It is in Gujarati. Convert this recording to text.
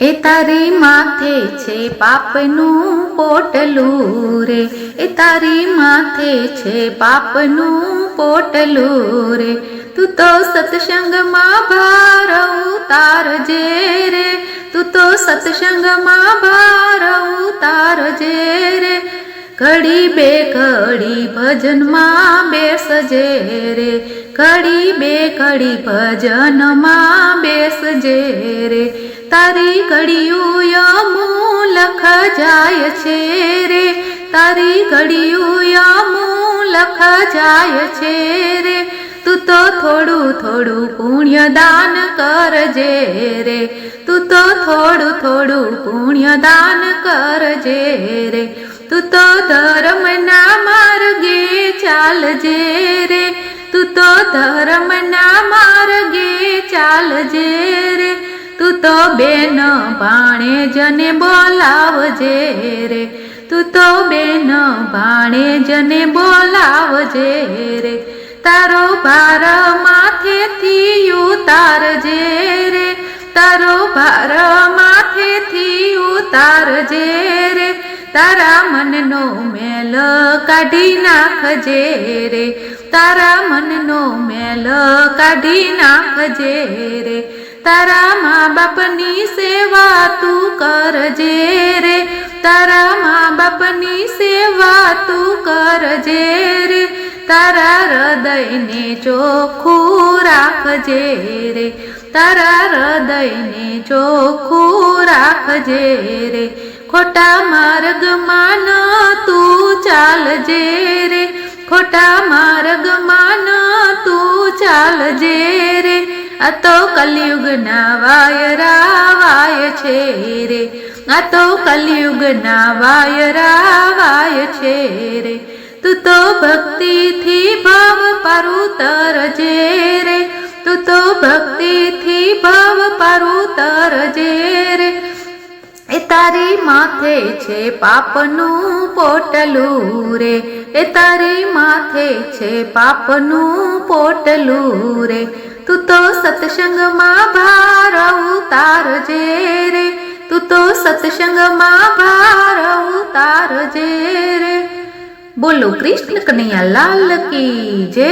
એ તારી માથે છે પાપનું પોટલું રે. એ તારી માથે છે પાપનું પોટલું રે. તું તો સત્સંગમાં ભાર ઉતારજે રે. તું તો સત્સંગમાં ભાર ઉતારજે રે. ઘડી બે ઘડી ભજનમાં બેસજે રે. ઘડી બે ઘડી ભજનમાં બેસજે રે. તારી ઘડિયું લખ જાય છે રે. તારી ઘડિયું લખ જાય છે રે. તું તો થોડું થોડું પુણ્ય દાન કરજે રે. તું તો થોડું થોડું પુણ્ય દાન કરજે રે. તું તો ધર્મના માર્ગે ચાલજે રે. તું તો ધર્મના માર્ગે ચાલજે રે. તું તો બેન ભાણે જને બોલાવજે રે. તું તો બેન ભાણે જને બોલાવજે રે. તારો ભાર માથેથી ઉતારજે રે. તારો ભાર માથેથી ઉતારજે તારા મનનો મેલ કાઢી નાખજે રે. તારા મનનો મેલ કાઢી નાખજે રે. તારા મા બાપની સેવા તું કરજે રે. તારા મા બાપની સેવા તું કરજે રે. તારા હૃદયને ચોખ્ખું રાખજે રે. તારા હૃદયને ચોખ્ખું રાખજે રે. ખોટા માર્ગમાં ન તું ચાલજે રે. ખોટા માર્ગમાં ન તું ચાલજે રે. આ તો કલયુગના વાયરા વાય છે રે. આ તો કલયુગના વાયરા વાય છે રે. તું તો ભક્તિથી ભવ પારું તરજે રે. તું તો ભક્તિથી ભવ પારું તરજે રે એ તારી માથે છે પાપનું પોટલું રે, એ તારી માથે છે પાપનું પોટલું રે. તું તો સત્સંગમાં ભાર ઉતારજે રે, તું તો સત્સંગમાં ભાર ઉતારજે રે. બોલો કૃષ્ણ કનૈયા, લાલ કી જય.